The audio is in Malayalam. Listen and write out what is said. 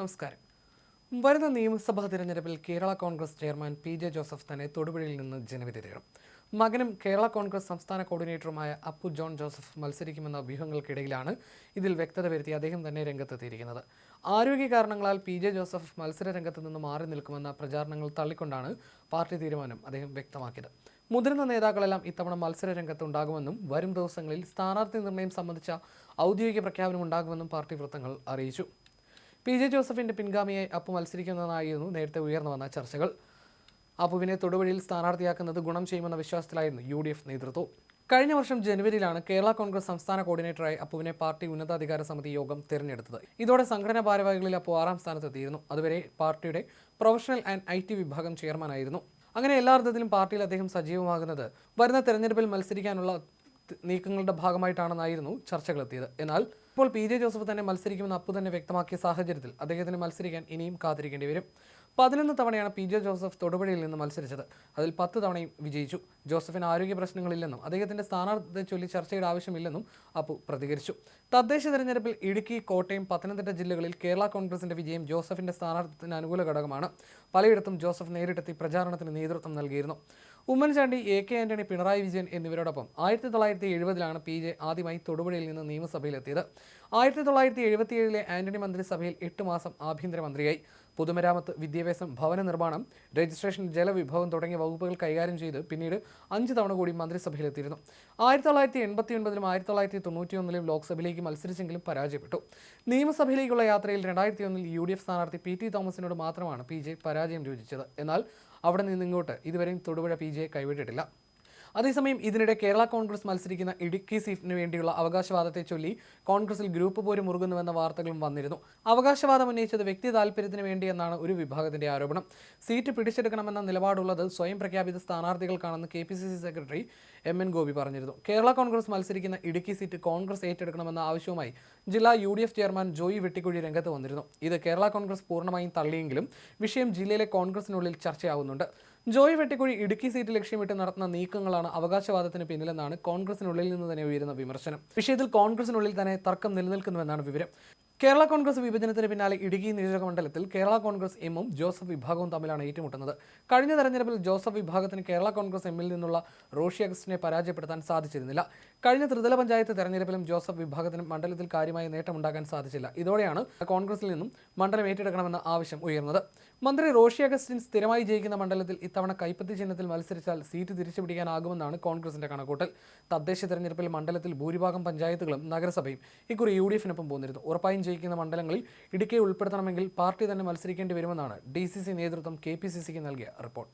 നമസ്കാരം. വരുന്ന നിയമസഭാ തിരഞ്ഞെടുപ്പിൽ Kerala Congress chairman P J Joseph തന്നെ തൊടുപുഴയിൽ നിന്ന് ജനവിധി തേടും മകനും കേരള കോൺഗ്രസ് സംസ്ഥാന കോർഡിനേറ്ററുമായ അപ്പു ജോൺ ജോസഫ് മത്സരിക്കുമെന്ന വ്യൂഹങ്ങൾക്കിടയിലാണ് ഇതിൽ വ്യക്തത വരുത്തി അദ്ദേഹം തന്നെ രംഗത്തെത്തിയിരിക്കുന്നത്. ആരോഗ്യ കാരണങ്ങളാൽ പി ജെ ജോസഫ് മത്സര രംഗത്ത് നിന്ന് മാറി നിൽക്കുമെന്ന പ്രചാരണങ്ങൾ തള്ളിക്കൊണ്ടാണ് പാർട്ടി തീരുമാനം അദ്ദേഹം വ്യക്തമാക്കിയത്. മുതിർന്ന നേതാക്കളെല്ലാം ഇത്തവണ മത്സര രംഗത്ത് ഉണ്ടാകുമെന്നും വരും ദിവസങ്ങളിൽ സ്ഥാനാർത്ഥി നിർണയം സംബന്ധിച്ച ഔദ്യോഗിക പ്രഖ്യാപനം ഉണ്ടാകുമെന്നും പാർട്ടി വൃത്തങ്ങൾ അറിയിച്ചു. പി ജെ ജോസഫിന്റെ പിൻഗാമിയെ അപ്പു മത്സരിക്കുന്നതായിരുന്നു നേരത്തെ ഉയർന്നു വന്ന ചർച്ചകൾ. അപ്പുവിനെ തൊടുവഴിയിൽ സ്ഥാനാർത്ഥിയാക്കുന്നത് ഗുണം ചെയ്യുമെന്ന വിശ്വാസത്തിലായിരുന്നു യു ഡി എഫ് നേതൃത്വം. കഴിഞ്ഞ വർഷം ജനുവരിയിലാണ് കേരള കോൺഗ്രസ് സംസ്ഥാന കോർഡിനേറ്ററായി അപ്പുവിനെ പാർട്ടി ഉന്നതാധികാര സമിതി യോഗം തിരഞ്ഞെടുത്തത്. ഇതോടെ സംഘടനാ ഭാരവാഹികളിൽ അപ്പു ആറാം സ്ഥാനത്തെത്തിയിരുന്നു. അതുവരെ പാർട്ടിയുടെ പ്രൊഫഷണൽ ആൻഡ് ഐ ടി വിഭാഗം ചെയർമാനായിരുന്നു അങ്ങനെ എല്ലാ അർത്ഥത്തിലും പാർട്ടിയിൽ അദ്ദേഹം സജീവമാകുന്നത് വരുന്ന തെരഞ്ഞെടുപ്പിൽ മത്സരിക്കാനുള്ള നീക്കങ്ങളുടെ ഭാഗമായിട്ടാണെന്നായിരുന്നു ചർച്ചകളെത്തിയത് എന്നാൽ ഇപ്പോൾ പി ജെ ജോസഫ് തന്നെ മത്സരിക്കുമെന്ന് അപ്പു തന്നെ വ്യക്തമാക്കിയ സാഹചര്യത്തിൽ അദ്ദേഹത്തിന് മത്സരിക്കാൻ ഇനിയും കാത്തിരിക്കേണ്ടി വരും. പതിനൊന്ന് തവണയാണ് പി ജെ ജോസഫ് തൊടുപുഴയിൽ നിന്ന് മത്സരിച്ചത്. അതിൽ പത്ത് തവണയും വിജയിച്ചു. ജോസഫിന് ആരോഗ്യ പ്രശ്നങ്ങളില്ലെന്നും അദ്ദേഹത്തിന്റെ സ്ഥാനാർത്ഥിയെ ചൊല്ലി ചർച്ചയുടെ ആവശ്യമില്ലെന്നും അപ്പു പ്രതികരിച്ചു. തദ്ദേശ തെരഞ്ഞെടുപ്പിൽ ഇടുക്കി കോട്ടയം പത്തനംതിട്ട ജില്ലകളിൽ കേരള കോൺഗ്രസിന്റെ വിജയം ജോസഫിന്റെ സ്ഥാനാർത്ഥിത്തിന് അനുകൂല ഘടകമാണ്. പലയിടത്തും ജോസഫ് നേരിട്ടെത്തി പ്രചാരണത്തിന് നേതൃത്വം നൽകിയിരുന്നു. ഉമ്മൻചാണ്ടി എ കെ ആന്റണി പിണറായി വിജയൻ എന്നിവരോടൊപ്പം ആയിരത്തി തൊള്ളായിരത്തി എഴുപതിലാണ് പി ജെ ആദ്യമായി തൊടുപുഴയിൽ നിന്ന് നിയമസഭയിലെത്തിയത്. ആയിരത്തി തൊള്ളായിരത്തി എഴുപത്തിയേഴിലെ ആന്റണി മന്ത്രിസഭയിൽ എട്ട് മാസം ആഭ്യന്തരമന്ത്രിയായി. പൊതുമരാമത്ത് വിദ്യാഭ്യാസം ഭവന നിർമ്മാണം രജിസ്ട്രേഷൻ ജലവിഭവം തുടങ്ങിയ വകുപ്പുകൾ കൈകാര്യം ചെയ്ത് പിന്നീട് അഞ്ച് തവണ കൂടി മന്ത്രിസഭയിലെത്തിയിരുന്നു. ആയിരത്തി തൊള്ളായിരത്തി എൺപത്തി ഒൻപതിലും ആയിരത്തി തൊള്ളായിരത്തി തൊണ്ണൂറ്റി ഒന്നിലും ലോക്സഭയിലേക്ക് മത്സരിച്ചെങ്കിലും പരാജയപ്പെട്ടു. നിയമസഭയിലേക്കുള്ള യാത്രയിൽ രണ്ടായിരത്തി ഒന്നിൽ യു ഡി എഫ് സ്ഥാനാർത്ഥി പി ടി തോമസിനോട് മാത്രമാണ് പി ജെ പരാജയം രുചിച്ചത് എന്നാൽ അവിടെ നിന്ന് ഇങ്ങോട്ട് ഇതുവരെയും തൊടുപുഴ പി ജെ കൈവിട്ടിട്ടില്ല. അതേസമയം ഇതിനിടെ കേരള കോൺഗ്രസ് മത്സരിക്കുന്ന ഇടുക്കി സീറ്റിന് വേണ്ടിയുള്ള അവകാശവാദത്തെ ചൊല്ലി കോൺഗ്രസിൽ ഗ്രൂപ്പ് പോര് മുറുകുന്നുവെന്ന വാർത്തകളും വന്നിരുന്നു. അവകാശവാദം ഉന്നയിച്ചത് വ്യക്തി താല്പര്യത്തിന് വേണ്ടിയെന്നാണ് ഒരു വിഭാഗത്തിന്റെ ആരോപണം. സീറ്റ് പിടിച്ചെടുക്കണമെന്ന നിലപാടുള്ളത് സ്വയം പ്രഖ്യാപിത സ്ഥാനാർത്ഥികൾക്കാണെന്ന് K P C C secretary M N Gopi പറഞ്ഞിരുന്നു. കേരള കോൺഗ്രസ് മത്സരിക്കുന്ന ഇടുക്കി സീറ്റ് കോൺഗ്രസ് ഏറ്റെടുക്കണമെന്ന ആവശ്യവുമായി ജില്ലാ U D F chairman Joy Vettikuzhi രംഗത്ത് വന്നിരുന്നു. ഇത് കേരള കോൺഗ്രസ് പൂർണമായും തള്ളിയെങ്കിലും വിഷയം ജില്ലയിലെ കോൺഗ്രസിനുള്ളിൽ ചർച്ചയാവുന്നുണ്ട്. ജോയ് വെട്ടിക്കുഴി ഇടുക്കി സീറ്റ് ലക്ഷ്യമിട്ട് നടത്തുന്ന നീക്കങ്ങളാണ് അവകാശവാദത്തിന് പിന്നിലെന്നാണ് കോൺഗ്രസിനുള്ളിൽ നിന്ന് തന്നെ ഉയരുന്ന വിമർശനം. വിഷയത്തിൽ കോൺഗ്രസിനുള്ളിൽ തന്നെ തർക്കം നിലനിൽക്കുന്നുവെന്നാണ് വിവരം. കേരള കോൺഗ്രസ് വിഭജനത്തിന് പിന്നാലെ ഇടുക്കി നിയോജക മണ്ഡലത്തിൽ കേരള കോൺഗ്രസ് എമ്മും ജോസഫ് വിഭാഗവും തമ്മിലാണ് ഏറ്റുമുട്ടുന്നത്. കഴിഞ്ഞ തെരഞ്ഞെടുപ്പിൽ ജോസഫ് വിഭാഗത്തിന് കേരള കോൺഗ്രസ് എമ്മിൽ നിന്നുള്ള റോഷി അഗസ്റ്റിനെ പരാജയപ്പെടുത്താൻ സാധിച്ചിരുന്നില്ല. കഴിഞ്ഞ ത്രിതല പഞ്ചായത്ത് തെരഞ്ഞെടുപ്പിലും ജോസഫ് വിഭാഗത്തിനും മണ്ഡലത്തിൽ കാര്യമായ നേട്ടമുണ്ടാക്കാൻ സാധിച്ചില്ല. ഇതോടെയാണ് കോൺഗ്രസിൽ നിന്നും മണ്ഡലം ഏറ്റെടുക്കണമെന്ന ആവശ്യം ഉയർന്നത്. മന്ത്രി റോഷി അഗസ്റ്റിൻ സ്ഥിരമായി ജയിക്കുന്ന മണ്ഡലത്തിൽ ഇത്തവണ കൈപ്പത്തി ചിഹ്നത്തിൽ മത്സരിച്ചാൽ സീറ്റ് തിരിച്ചുപിടിക്കാനാകുമെന്നാണ് കോൺഗ്രസിന്റെ കണക്കൂട്ടൽ തദ്ദേശ തെരഞ്ഞെടുപ്പിൽ മണ്ഡലത്തിൽ ഭൂരിഭാഗം പഞ്ചായത്തുകളും നഗരസഭയും ഇക്കുറി യു ഡി എഫിനൊപ്പം പോന്നിരുന്നു. ഉറപ്പായും ജയിക്കുന്ന മണ്ഡലങ്ങളിൽ ഇടുക്കിയെ ഉൾപ്പെടുത്തണമെങ്കിൽ പാർട്ടി തന്നെ മത്സരിക്കേണ്ടി വരുമെന്നാണ് ഡി സി സി നേതൃത്വം കെ പി സി സിക്ക് നൽകിയ റിപ്പോർട്ട്.